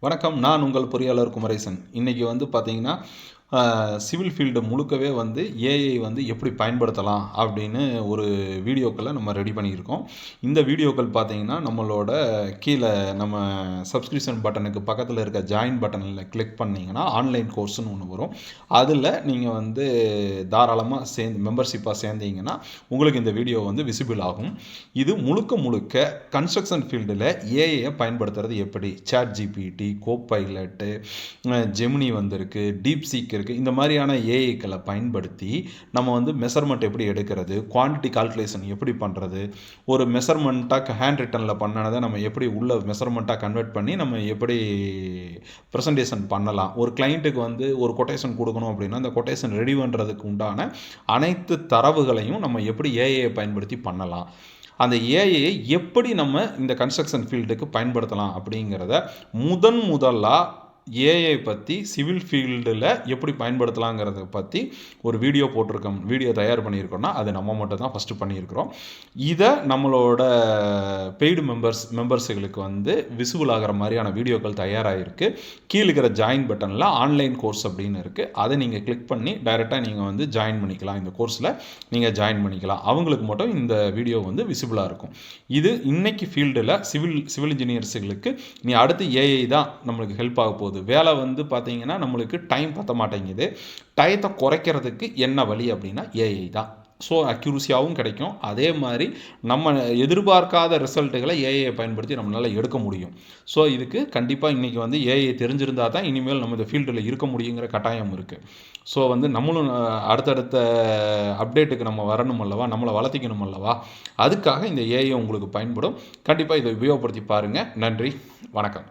வணக்கம் நான் உங்கள் பொறியாளர் குமரேசன். இன்றைக்கி வந்து பார்த்தீங்கன்னா சிவில் ஃபீல்டு முழுக்கவே வந்து ஏஐ வந்து எப்படி பயன்படுத்தலாம் அப்படின்னு ஒரு வீடியோக்களை நம்ம ரெடி பண்ணியிருக்கோம். இந்த வீடியோக்கள் பார்த்தீங்கன்னா நம்மளோட கீழே நம்ம சப்ஸ்கிரிப்ஷன் பட்டனுக்கு பக்கத்தில் இருக்க ஜாயின் பட்டனில் கிளிக் பண்ணிங்கன்னா ஆன்லைன் கோர்ஸ்னு ஒன்று வரும். அதில் நீங்கள் வந்து தாராளமாக சேர்ந்து மெம்பர்ஷிப்பாக சேர்ந்தீங்கன்னா உங்களுக்கு இந்த வீடியோ வந்து விசிபிள் ஆகும். இது முழுக்க முழுக்க கன்ஸ்ட்ரக்ஷன் ஃபீல்டில் ஏஐயை பயன்படுத்துறது எப்படி? சேட் ஜிபிடி கோப்பைலட்டு ஜெமினி வந்திருக்கு டீப் இருக்குது இருக்குது இந்த மாதிரியான ஏஐக்களை பயன்படுத்தி நம்ம வந்து மெஷர்மெண்ட் எப்படி எடுக்கிறது? குவான்டிட்டி கால்குலேஷன் எப்படி பண்ணுறது ஒரு மெஷர்மெண்ட்டாக ஹேண்ட் ரிட்டனில் பண்ணதை நம்ம எப்படி உள்ள மெஷர்மெண்ட்டாக கன்வெர்ட் பண்ணி நம்ம எப்படி ப்ரெசன்டேஷன் பண்ணலாம்? ஒரு கிளைண்ட்டுக்கு வந்து ஒரு கொட்டேஷன் கொடுக்கணும் அப்படின்னா அந்த கொட்டேஷன் ரெடி பண்ணுறதுக்கு உண்டான அனைத்து தரவுகளையும் நம்ம எப்படி ஏஐயை பயன்படுத்தி பண்ணலாம்? அந்த ஏஐயை எப்படி நம்ம இந்த கன்ஸ்ட்ரக்ஷன் ஃபீல்டுக்கு பயன்படுத்தலாம் அப்படிங்கிறத முதன் முதலாக ஏஐ பற்றி சிவில் ஃபீல்டில் எப்படி பயன்படுத்தலாங்கிறத பற்றி ஒரு வீடியோ போட்டிருக்கோம். வீடியோ தயார் பண்ணியிருக்கோம்னா அது நம்ம மட்டும் தான் ஃபஸ்ட்டு பண்ணியிருக்கிறோம். இதை நம்மளோட பெய்டு மெம்பர்ஸ் மெம்பர்ஸுகளுக்கு வந்து விசுவல் ஆகிற மாதிரியான வீடியோக்கள் தயாராகிருக்கு கீழே இருக்கிற ஜாயின் பட்டனில் ஆன்லைன் கோர்ஸ் அப்படின்னு இருக்குது அதை நீங்கள் கிளிக் பண்ணி டைரெக்டாக நீங்கள் வந்து ஜாயின் பண்ணிக்கலாம். இந்த கோர்ஸில் நீங்கள் ஜாயின் பண்ணிக்கலாம். அவங்களுக்கு மட்டும் இந்த வீடியோ வந்து விசிபிளாக இருக்கும். இது இன்னைக்கு ஃபீல்டில் சிவில் சிவில் இன்ஜினியர்ஸுகளுக்கு நீ அடுத்து ஏஐ தான் நம்மளுக்கு ஹெல்ப் ஆக போகுது. போகுது. வேலை வந்து பார்த்திங்கன்னா நம்மளுக்கு டைம் பற்ற மாட்டேங்குது. டயத்தை குறைக்கிறதுக்கு என்ன வழி அப்படின்னா ஏஐ தான். ஸோ அக்யூரஸியாகவும் கிடைக்கும். அதே மாதிரி நம்ம எதிர்பார்க்காத ரிசல்ட்டுகளை ஏஐயை பயன்படுத்தி நம்மளால் எடுக்க முடியும். ஸோ இதுக்கு கண்டிப்பாக இன்றைக்கி வந்து ஏஐ தெரிஞ்சிருந்தால் தான் இனிமேல் நம்ம இந்த ஃபீல்டில் இருக்க முடியுங்கிற கட்டாயம் இருக்குது ஸோ வந்து நம்மளும் அடுத்தடுத்த அப்டேட்டுக்கு நம்ம வரணும் அல்லவா? நம்மளை வளர்த்திக்கணும் அல்லவா? அதுக்காக இந்த ஏஐ உங்களுக்கு பயன்படும். கண்டிப்பாக இதை உபயோகப்படுத்தி பாருங்கள் நன்றி. வணக்கம்.